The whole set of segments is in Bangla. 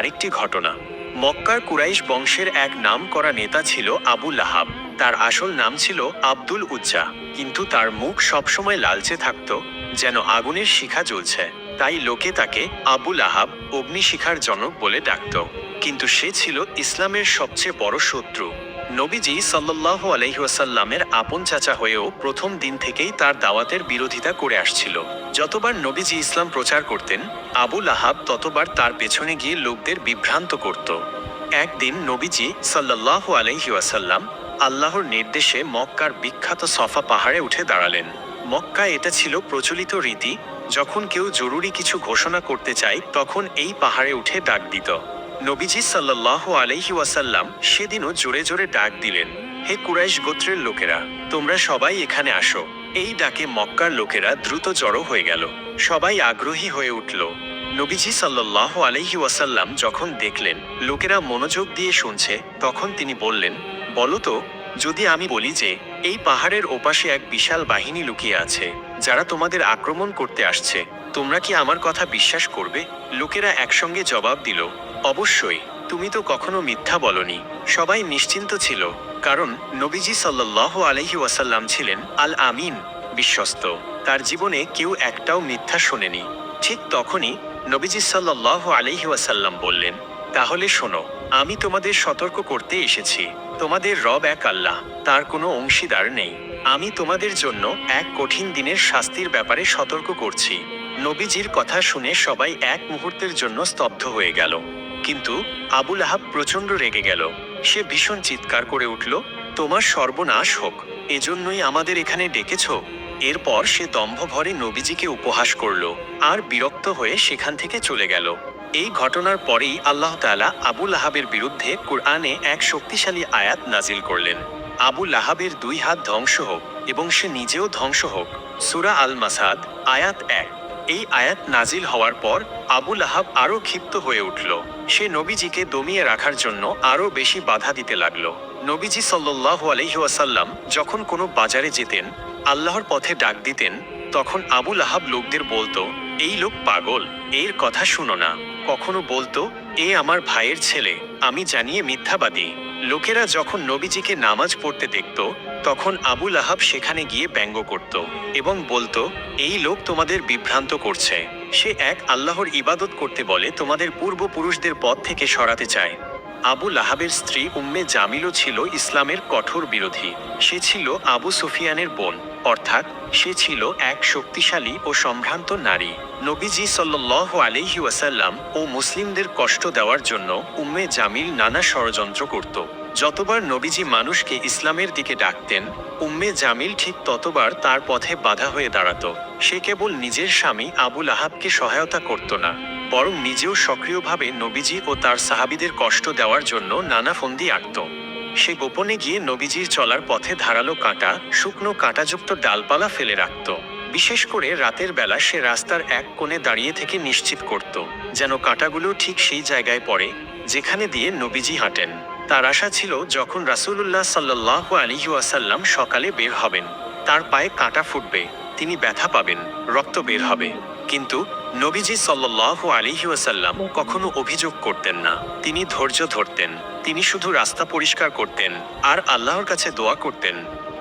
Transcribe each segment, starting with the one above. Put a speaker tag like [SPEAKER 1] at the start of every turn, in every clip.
[SPEAKER 1] আরেকটি ঘটনা। মক্কার কুরাইশ বংশের এক নাম করা নেতা ছিল আবু লাহাব। তার আসল নাম ছিল আব্দুল উজ্জা। কিন্তু তার মুখ সবসময় লালচে থাকত, যেন আগুনের শিখা জ্বলছে। তাই লোকে তাকে আবুল আহাব অগ্নিশিখার জনক বলে ডাকত। কিন্তু সে ছিল ইসলামের সবচেয়ে বড় শত্রু। নবীজি সাল্লাহ আলহিহাসাল্লামের আপন চাচা হয়েও প্রথম দিন থেকেই তার দাওয়াতের বিরোধিতা করে আসছিল। যতবার নবীজি ইসলাম প্রচার করতেন আবুল আহাব ততবার তার পেছনে গিয়ে লোকদের বিভ্রান্ত করত। একদিন নবীজি সাল্লাহ আলহিউসাল্লাম আল্লাহর নির্দেশে মক্কার বিখ্যাত সফা পাহাড়ে উঠে দাঁড়ালেন। মক্কা এটা ছিল প্রচলিত রীতি, যখন কেউ জরুরি কিছু ঘোষণা করতে চায়, তখন এই পাহাড়ে উঠে ডাক দিত। নবীজি সাল্লাহ আলহি ওয়াসাল্লাম সেদিনও জোরে জোরে ডাক দিলেন, হে কুরাইশ গোত্রের লোকেরা, তোমরা সবাই এখানে আসো। এই ডাকে মক্কার লোকেরা দ্রুত জড়ো হয়ে গেল, সবাই আগ্রহী হয়ে উঠল। নবীজি সাল্লাহ আলহি ওয়াসাল্লাম যখন দেখলেন লোকেরা মনোযোগ দিয়ে শুনছে, তখন তিনি বললেন, বলো তো, যদি আমি বলি যে, এই পাহাড়ের ওপাশে এক বিশাল বাহিনী লুকিয়ে আছে, যারা তোমাদের আক্রমণ করতে আসছে, তোমরা কি আমার কথা বিশ্বাস করবে? লোকেরা একসঙ্গে জবাব দিল অবশ্যই, তুমি তো কখনো মিথ্যা বলনি। সবাই নিশ্চিন্ত ছিল, কারণ নবীজি সাল্লাহ আলহি ওয়াসাল্লাম ছিলেন আল আমিন বিশ্বস্ত। তার জীবনে কেউ একটাও মিথ্যা শোনেনি। ঠিক তখনই নবীজি সাল্লাহ আলহি ওয়াসাল্লাম বললেন, তাহলে শোনো, আমি তোমাদের সতর্ক করতে এসেছি। তোমাদের রব এক আল্লাহ, তার কোনো অংশীদার নেই। আমি তোমাদের জন্য এক কঠিন দিনের শাস্তির ব্যাপারে সতর্ক করছি। নবীজির কথা শুনে সবাই এক মুহূর্তের জন্য স্তব্ধ হয়ে গেল। কিন্তু আবুল আহাব প্রচণ্ড রেগে গেল। সে ভীষণ চিৎকার করে উঠল, তোমার সর্বনাশ হোক, এজন্যই আমাদের এখানে ডেকেছ। এরপর সে দম্ভ ভরে নবীজিকে উপহাস করল আর বিরক্ত হয়ে সেখান থেকে চলে গেল। এই ঘটনার পরেই আল্লাহ তাআলা আবুল আহাবের বিরুদ্ধে কোরআনে এক শক্তিশালী আয়াত নাজিল করলেন। আবুল আহাবের দুই হাত ধ্বংস হোক এবং সে নিজেও ধ্বংস হোক, সুরা আল মাসাদ আয়াত এক। এই আয়াত নাজিল হওয়ার পর আবুল আহাব আরও ক্ষিপ্ত হয়ে উঠল। সে নবীজিকে দমিয়ে রাখার জন্য আরও বেশি বাধা দিতে লাগল। নবীজি সাল্লাহ আলহিউসাল্লাম যখন কোনো বাজারে যেতেন, আল্লাহর পথে ডাক দিতেন, তখন আবুল আহাব লোকদের বলতো, এই লোক পাগল, এর কথা শুনো না। কখনো বলতো, এ আমার ভাইয়ের ছেলে, আমি জানিয়ে মিথ্যাবাদী। লোকেরা যখন নবীজিকে নামাজ পড়তে দেখত, তখন আবুল আহাব সেখানে গিয়ে ব্যঙ্গ করত এবং বলতো, এই লোক তোমাদের বিভ্রান্ত করছে। সে এক আল্লাহর ইবাদত করতে বলে, তোমাদের পূর্বপুরুষদের পথ থেকে সরাতে চায় আবু লাহাবের স্ত্রী উম্মে জামিলও ছিল ইসলামের কঠোর বিরোধী। সে ছিল আবু সুফিয়ানের বোন, অর্থাৎ সে ছিল এক শক্তিশালী ও সম্ভ্রান্ত নারী। নবীজি সাল্লাহ আলিহি ওয়াসাল্লাম ও মুসলিমদের কষ্ট দেওয়ার জন্য উম্মে জামিল নানা ষড়যন্ত্র করত। যতবার নবীজি মানুষকে ইসলামের দিকে ডাকতেন, উম্মে জামিল ঠিক ততবার তার পথে বাধা হয়ে দাঁড়াত। সে কেবল নিজের স্বামী আবুল আহাবকে সহায়তা করত না, বরং নিজেও সক্রিয়ভাবে নবীজি ও তার সাহাবিদের কষ্ট দেওয়ার জন্য নানা ফন্দি আঁকত। সে গোপনে গিয়ে নবীজির চলার পথে ধারালো কাঁটা, শুকনো কাঁটাযুক্ত ডালপালা ফেলে রাখত। বিশেষ করে রাতের বেলা সে রাস্তার এক কোণে দাঁড়িয়ে থেকে নিশ্চিত করত, যেন কাঁটাগুলো ঠিক সেই জায়গায় পড়ে, যেখানে দিয়ে নবীজি হাঁটেন। তার আশা ছিল যখন রাসূলুল্লাহ সাল্লাহ আলিহাসাল্লাম সকালে বের হবেন, তার পায়ে কাঁটা ফুটবে, তিনি ব্যথা পাবেন, রক্ত বের হবে। কিন্তু নবীজি সাল্লাহ আলিহাসাল্লাম কখনো অভিযোগ করতেন না। তিনি ধৈর্য ধরতেন, তিনি শুধু রাস্তা পরিষ্কার করতেন, আর আল্লাহর কাছে দোয়া করতেন,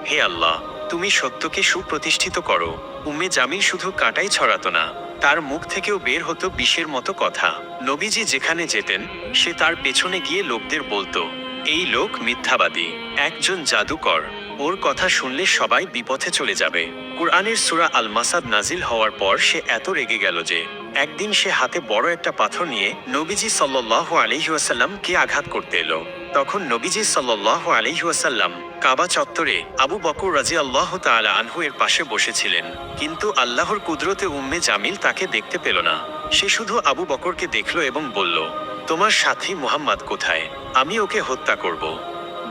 [SPEAKER 1] হে আল্লাহ, তুমি সত্যকে সুপ্রতিষ্ঠিত করো, উম্মে জামিল শুধু কাটাই ছড়াতো না। তার মুখ থেকেও বের হতো বিষের মতো কথা। নবীজি যেখানে যেতেন, সে তার পেছনে গিয়ে লোকদের বলতো, এই লোক মিথ্যাবাদী, একজন জাদুকর। ওর কথা শুনলে সবাই বিপথে চলে যাবে। কুরআনের সুরা আল মাসাদ নাজিল হওয়ার পর সে এত রেগে গেল যে একদিন সে হাতে বড় একটা পাথর নিয়ে নবীজি সাল্লাহ আলহিউসাল্লামকে আঘাত করতে এলো। তখন নবীজি সাল্লাহ আলহিউসাল্লাম কাবা চত্বরে আবু বকর রাজি আল্লাহ তালা আনহু এর পাশে বসেছিলেন। কিন্তু আল্লাহর কুদরতে উম্মে জামিল তাকে দেখতে পেল না। সে শুধু আবু বকরকে দেখল এবং বলল, তোমার সাথী মুহাম্মদ কোথায়? আমি ওকে হত্যা করব।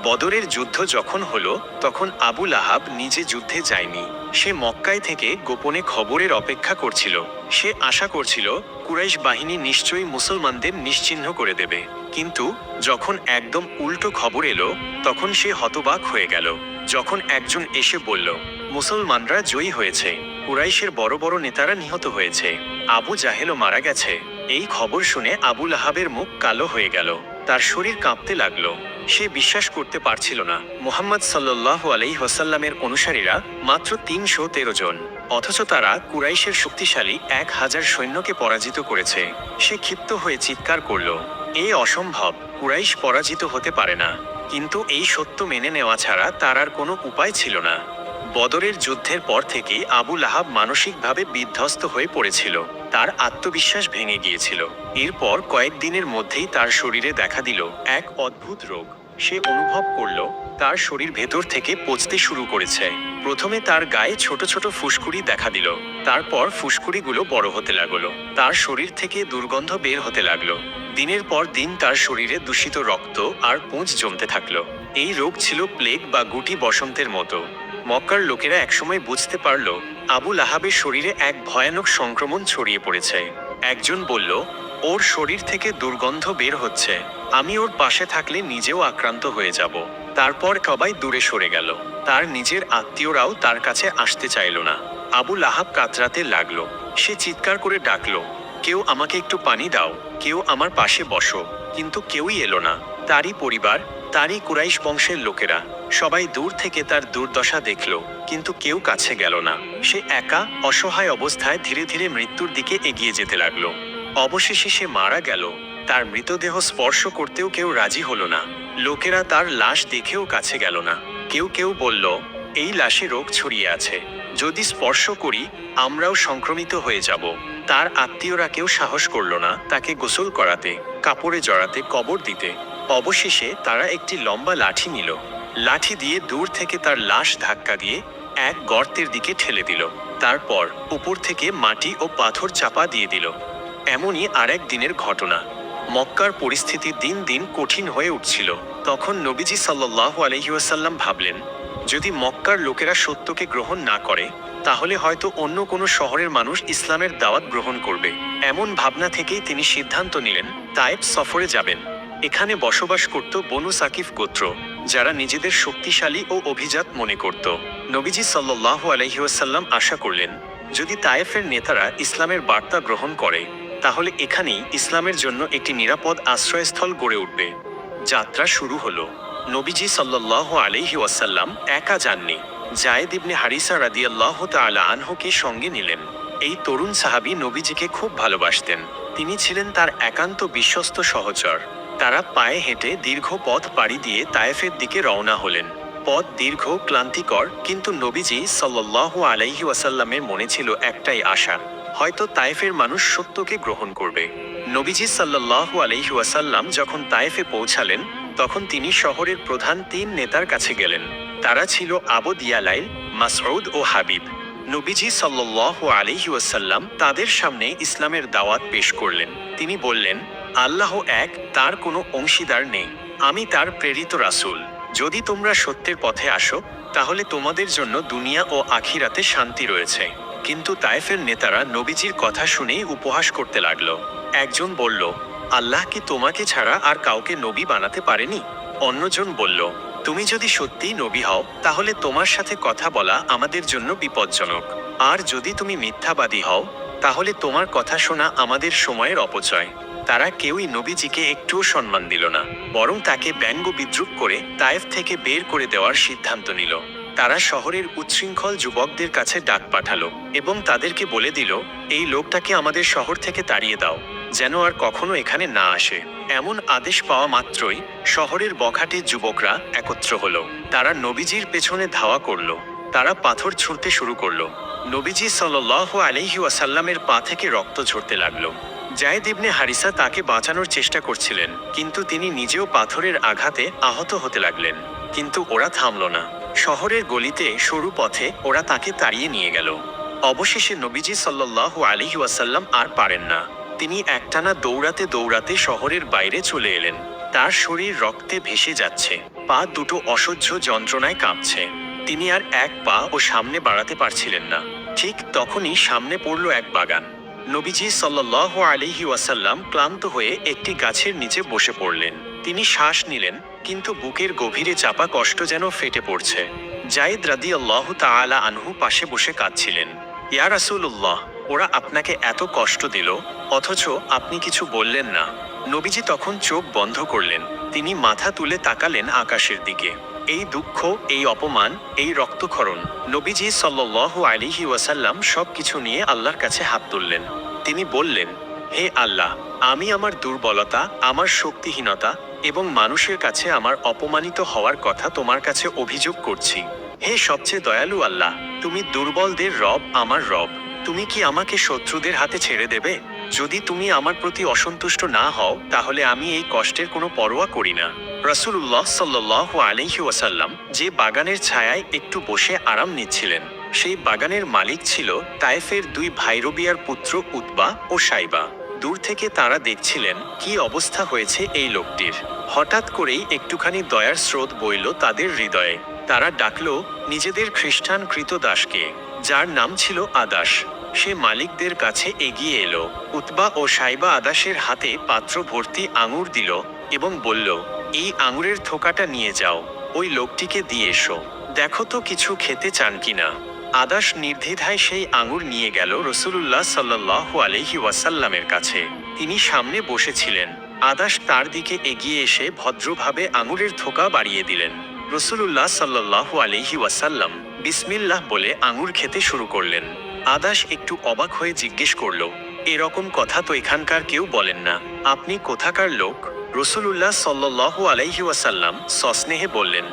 [SPEAKER 1] বদরের যুদ্ধ যখন হলো, তখন আবুল আহাব নিজে যুদ্ধে যায়নি। সে মক্কায় থেকে গোপনে খবরের অপেক্ষা করছিল। সে আশা করছিল, কুরাইশ বাহিনী নিশ্চয়ই মুসলমানদের নিশ্চিহ্ন করে দেবে। কিন্তু যখন একদম উল্টো খবর এলো, তখন সে হতবাক হয়ে গেল। যখন একজন এসে বলল, মুসলমানরা জয়ী হয়েছে। কুরাইশের বড় বড় নেতারা নিহত হয়েছে। আবু জাহেলও মারা গেছে। এই খবর শুনে আবুল আহাবের মুখ কালো হয়ে গেল। তার শরীর কাঁপতে লাগল। সে বিশ্বাস করতে পারছিল না। মোহাম্মদ সাল্লাহ আলাই হোসাল্লামের অনুসারীরা মাত্র তিনশো তেরো জন। অথচ তারা কুরাইশের শক্তিশালী এক হাজার সৈন্যকে পরাজিত করেছে। সে ক্ষিপ্ত হয়ে চিৎকার করল, এ অসম্ভব, কুরাইশ পরাজিত হতে পারে না। কিন্তু এই সত্য মেনে নেওয়া ছাড়া তার আর কোনো উপায় ছিল না। বদরের যুদ্ধের পর থেকে আবু লাহাব মানসিকভাবে বিধ্বস্ত হয়ে পড়েছিল। তার আত্মবিশ্বাস ভেঙে গিয়েছিল। এরপর কয়েকদিনের মধ্যেই তার শরীরে দেখা দিল এক অদ্ভুত রোগ। সে অনুভব করল, তার শরীর ভেতর থেকে পচতে শুরু করেছে। প্রথমে তার গায়ে ছোট ছোট ফুসকুড়ি দেখা দিল, তারপর ফুসকুড়িগুলো বড় হতে লাগল। তার শরীর থেকে দুর্গন্ধ বের হতে লাগল। দিনের পর দিন তার শরীরে দূষিত রক্ত আর পুঁজ জমতে থাকল। এই রোগ ছিল প্লেগ বা গুটি বসন্তের মতো। মক্কার লোকেরা একসময় বুঝতে পারল আবুল আহাবের শরীরে এক ভয়ানক সংক্রমণ ছড়িয়ে পড়েছে। একজন বলল, ওর শরীর থেকে দুর্গন্ধ বের হচ্ছে। আমি ওর পাশে থাকলে নিজেও আক্রান্ত হয়ে যাব। তারপর সবাই দূরে সরে গেল। তার নিজের আত্মীয়রাও তার কাছে আসতে চাইল না। আবুল আহাব কাতরাতে লাগল। সে চিৎকার করে ডাকলো, কেউ আমাকে একটু পানি দাও, কেউ আমার পাশে বসো। কিন্তু কেউই এলো না। তারই পরিবার তারই কুরাইশ বংশের লোকেরা। সবাই দূর থেকে তার দুর্দশা দেখল, কিন্তু কেউ কাছে গেল না। সে একা, অসহায় অবস্থায় ধীরে ধীরে মৃত্যুর দিকে এগিয়ে যেতে লাগল। অবশেষে সে মারা গেল। তার মৃতদেহ স্পর্শ করতেও কেউ রাজি হলো না। লোকেরা তার লাশ দেখেও কাছে গেল না। কেউ কেউ বলল, এই লাশে রোগ ছড়িয়ে আছে। যদি স্পর্শ করি, আমরাও সংক্রমিত হয়ে যাব। তার আত্মীয়রা কেউ সাহস করল না তাকে গোসল করাতে, কাপড়ে জড়াতে, কবর দিতে। অবশেষে তারা একটি লম্বা লাঠি নিল। লাঠি দিয়ে দূর থেকে তার লাশ ধাক্কা দিয়ে এক গর্তের দিকে ঠেলে দিল। তারপর উপর থেকে মাটি ও পাথর চাপা দিয়ে দিল। এমনই আরেক দিনের ঘটনা। মক্কার পরিস্থিতি দিন দিন কঠিন হয়ে উঠছিল। তখন নবীজি সাল্লাহ আলহিউসাল্লাম ভাবলেন, যদি মক্কার লোকেরা সত্যকে গ্রহণ না করে, তাহলে হয়তো অন্য কোনো শহরের মানুষ ইসলামের দাওয়াত গ্রহণ করবে। এমন ভাবনা থেকেই তিনি সিদ্ধান্ত নিলেন তায়েব সফরে যাবেন। এখানে বসবাস করত বনু সাকিফ গোত্র, যারা নিজেদের শক্তিশালী ও অভিজাত মনে করত। নবীজি সাল্লাহ আলহিউসাল্লাম আশা করলেন, যদি তায়েফের নেতারা ইসলামের বার্তা গ্রহণ করে, তাহলে এখানেই ইসলামের জন্য একটি নিরাপদ আশ্রয়স্থল গড়ে উঠবে। যাত্রা শুরু হলো। নবীজি সাল্লাহ আলহি ওয়াসাল্লাম একা যাননি। জায়েদ ইবনে হারিসা রাদিয়াল্লাহ তাআলা আনহুকে সঙ্গে নিলেন। এই তরুণ সাহাবী নবীজিকে খুব ভালোবাসতেন। তিনি ছিলেন তার একান্ত বিশ্বস্ত সহচর। তারা পায়ে হেঁটে দীর্ঘ পথ পাড়ি দিয়ে তায়েফের দিকে রওনা হলেন। পথ দীর্ঘ, ক্লান্তিকর, কিন্তু নবীজি সাল্লাহ আলাইহি ওয়াসাল্লামের মনে ছিল একটাই আশা, হয়তো তায়েফের মানুষ সত্যকে গ্রহণ করবে। নবীজি সাল্লাহ আলহি ওয়াসাল্লাম যখন তায়েফে পৌঁছালেন, তখন তিনি শহরের প্রধান তিন নেতার কাছে গেলেন। তারা ছিল আবু দিয়ালাইল, মাসউদ ও হাবিব। নবীজি সাল্লাহ আলহি ওয়াসাল্লাম তাদের সামনে ইসলামের দাওয়াত পেশ করলেন। তিনি বললেন আল্লাহ এক, তার কোনো অংশীদার নেই। আমি তার প্রেরিত রাসূল। যদি তোমরা সত্যের পথে আসো, তাহলে তোমাদের জন্য দুনিয়া ও আখিরাতে শান্তি রয়েছে। কিন্তু তায়েফের নেতারা নবীজির কথা শুনেই উপহাস করতে লাগল। একজন বলল, আল্লাহ কি তোমাকে ছাড়া আর কাউকে নবী বানাতে পারেনি? অন্যজন বলল, তুমি যদি সত্যিই নবী হও, তাহলে তোমার সাথে কথা বলা আমাদের জন্য বিপজ্জনক। আর যদি তুমি মিথ্যাবাদী হও, তাহলে তোমার কথা শোনা আমাদের সময়ের অপচয়। তারা কেউই নবীজিকে একটুও সম্মান দিল না, বরং তাকে ব্যঙ্গ বিদ্রুপ করে তায়েফ থেকে বের করে দেওয়ার সিদ্ধান্ত নিল। তারা শহরের উচ্ছৃঙ্খল যুবকদের কাছে ডাক পাঠালো এবং তাদেরকে বলে দিল, এই লোকটাকে আমাদের শহর থেকে তাড়িয়ে দাও, যেন আর কখনো এখানে না আসে। এমন আদেশ পাওয়া মাত্রই শহরের বখাটে যুবকরা একত্র হলো। তারা নবীজির পেছনে ধাওয়া করল। তারা পাথর ছুঁড়তে শুরু করল। নবীজি সাল্লাহ আলহি ওয়াসাল্লামের পা থেকে রক্ত ঝরতে লাগল। জায়েদ ইবনে হারিসা তাকে বাঁচানোর চেষ্টা করছিলেন, কিন্তু তিনি নিজেও পাথরের আঘাতে আহত হতে লাগলেন। কিন্তু ওরা থামল না। শহরের গলিতে সরু পথে ওরা তাকে তাড়িয়ে নিয়ে গেল। অবশেষে নবীজি সাল্লাহ আলী ওয়াসাল্লাম আর পারেন না। তিনি একটানা দৌড়াতে দৌড়াতে শহরের বাইরে চলে এলেন। তার শরীর রক্তে ভেসে যাচ্ছে। পা দুটো অসহ্য যন্ত্রণায় কাঁপছে। তিনি আর এক পা ও সামনে বাড়াতে পারছিলেন না। ঠিক তখনই সামনে পড়ল এক বাগান। নবীজি সাল্লাহ আলিহি ওয়াসাল্লাম ক্লান্ত হয়ে একটি গাছের নিচে বসে পড়লেন। তিনি শ্বাস নিলেন, কিন্তু বুকের গভীরে চাপা কষ্ট যেন ফেটে পড়ছে। জায়েদ রাদি আল্লাহ তাআলা আনহু পাশে বসে কাঁদছিলেন। ইয়া রাসূলুল্লাহ, ওরা আপনাকে এত কষ্ট দিল, অথচ আপনি কিছু বললেন না। নবীজি তখন চোখ বন্ধ করলেন। তিনি মাথা তুলে তাকালেন আকাশের দিকে। এই দুঃখ, এই অপমান, এই রক্তক্ষরণ নবীজি সাল্লাল্লাহু আলিহি ওয়াসাল্লাম সব কিছু নিয়ে আল্লাহর কাছে হাত তুললেন। তিনি বললেন, হে আল্লাহ, আমি আমার দুর্বলতা, আমার শক্তিহীনতা এবং মানুষের কাছে আমার অপমানিত হওয়ার কথা তোমার কাছে অভিযোগ করছি। হে সবচেয়ে দয়ালু আল্লাহ, তুমি দুর্বলদের রব, আমার রব। তুমি কি আমাকে শত্রুদের হাতে ছেড়ে দেবে? যদি তুমি আমার প্রতি অসন্তুষ্ট না হও, তাহলে আমি এই কষ্টের কোনো পরোয়া করি না। রাসূলুল্লাহ সাল্লাহ আলহি ওয়াসাল্লাম যে বাগানের ছায়ায় একটু বসে আরাম নিচ্ছিলেন, সেই বাগানের মালিক ছিল তায়েফের দুই ভাই রবিয়ার পুত্র উতবা ও সাইবা। দূর থেকে তারা দেখছিলেন কি অবস্থা হয়েছে এই লোকটির। হঠাৎ করেই একটুখানি দয়ার স্রোত বইল তাদের হৃদয়ে। তারা ডাকল, নিজেদের খ্রিস্টান কৃতদাসকে যার নাম ছিল আদাস। সে মালিকদের কাছে এগিয়ে এলো। উতবা ও সাইবা আদাসের হাতে পাত্র ভর্তি আঙুর দিল এবং বলল, এই আঙুরের থোকাটা নিয়ে যাও, ওই লোকটিকে দিয়ে এসো। দেখো তো কিছু খেতে চান কিনা? আদাস নির্দ্বিধায় সেই আঙুর নিয়ে গেল রসুলুল্লাহ সাল্লাহ আলহি ওয়াসাল্লামের কাছে। তিনি সামনে বসেছিলেন। আদাস তার দিকে এগিয়ে এসে ভদ্রভাবে আঙুরের থোকা বাড়িয়ে দিলেন। রসুলুল্লাহ সাল্লাহ আলহি ওয়াসাল্লাম বিসমিল্লাহ বলে আঙুর খেতে শুরু করলেন। আদাস একটু অবাক হয়ে জিজ্ঞেস করল, এরকম কথা তো এখানকার কেউ বলেন না। আপনি কোথাকার লোক? রসুলুল্লাহ সাল্লাহ আলাইহি ওয়াসাল্লাম সস্নেহে বললেন,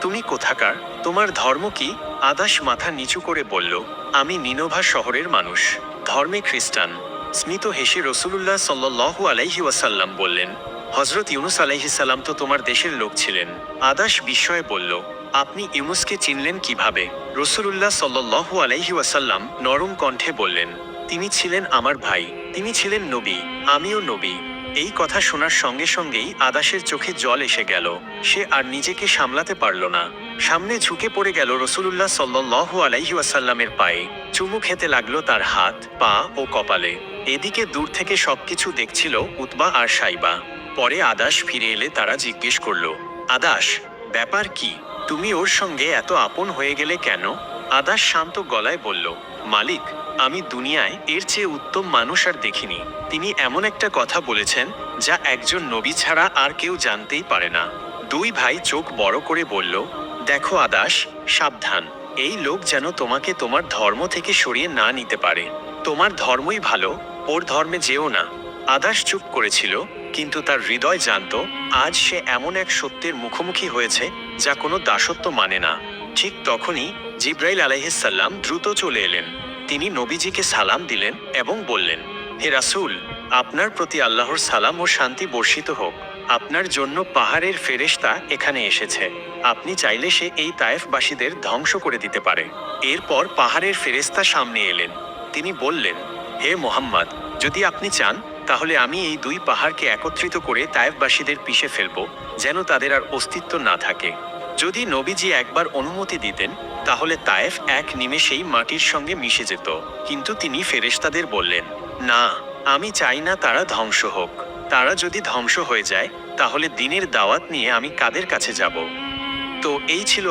[SPEAKER 1] তুমি কোথাকার? তোমার ধর্ম কি? আদাস মাথা নিচু করে বলল, আমি নিনোভা শহরের মানুষ, ধর্মে খ্রিস্টান। স্মিত হেসে রসুলুল্লাহ সাল্লাহ আলাইহি ওয়াসাল্লাম বললেন হজরত ইউনুস আলাইহিসাল্লাম তো তোমার দেশের লোক ছিলেন। আদাস বিস্ময়ে বলল আপনি ইউনুসকে চিনলেন কীভাবে? রসুলুল্লাহ সাল্লাহু আলাইহি ওয়াসাল্লাম নরম কণ্ঠে বললেন, তিনি ছিলেন আমার ভাই, তিনি ছিলেন নবী, আমিও নবী। এই কথা শোনার সঙ্গে সঙ্গেই আদাসের চোখে জল এসে গেল। সে আর নিজেকে সামলাতে পারল না। সামনে ঝুঁকে পড়ে গেল রসুলুল্লাহ সাল্লাহু আলাইহি ওয়াসাল্লামের পায়ে। চুমু খেতে লাগল তার হাত, পা ও কপালে। এদিকে দূর থেকে সবকিছু দেখছিল উতবা আর সাইবা। পরে আদাস ফিরে এলে তারা জিজ্ঞেস করল, আদাস, ব্যাপার কি? তুমি ওর সঙ্গে এত আপন হয়ে গেলে কেন? আদাস শান্ত গলায় বলল, মালিক, আমি দুনিয়ায় এর চেয়ে উত্তম মানুষ আর দেখিনি। তিনি এমন একটা কথা বলেছেন, যা একজন নবী ছাড়া আর কেউ জানতেই পারে না। দুই ভাই চোখ বড় করে বলল, দেখো আদাস, সাবধান। এই লোক যেন তোমাকে তোমার ধর্ম থেকে সরিয়ে না নিতে পারে। তোমার ধর্মই ভালো, ওর ধর্মে যেও না। আদাস চুপ করেছিল। কিন্তু তার হৃদয় জানতো, আজ সে এমন এক সত্যের মুখোমুখি হয়েছে, যা কোনো দাসত্ব মানে না। ঠিক তখনই জিব্রাইল আলাইহিসাল্লাম দ্রুত চলে এলেন। তিনি নবীজিকে সালাম দিলেন এবং বললেন, হে রাসূল, আপনার প্রতি আল্লাহর সালাম ও শান্তি বর্ষিত হোক। আপনার জন্য পাহাড়ের ফেরেশতা এখানে এসেছে। আপনি চাইলে সে এই তায়েফবাসীদের ধ্বংস করে দিতে পারে। এরপর পাহাড়ের ফেরেশতা সামনে এলেন। তিনি বললেন, হে মোহাম্মদ, যদি আপনি চান তাহলে আমি এই দুই পাহাড়কে একত্রিত করে তায়েফবাসীদের পিষে ফেলব, যেন তাদের আর অস্তিত্ব না থাকে। যদি নবীজি একবার অনুমতি দিতেন, তাহলে তায়েফ এক নিমেষেই মাটির সঙ্গে মিশে যেত। কিন্তু তিনি ফেরেশতাদের বললেন, না, আমি চাই না তারা ধ্বংস হোক। তারা যদি ধ্বংস হয়ে যায়, তাহলে দিনের দাওয়াত নিয়ে আমি কাদের কাছে যাব? তো এই ছিল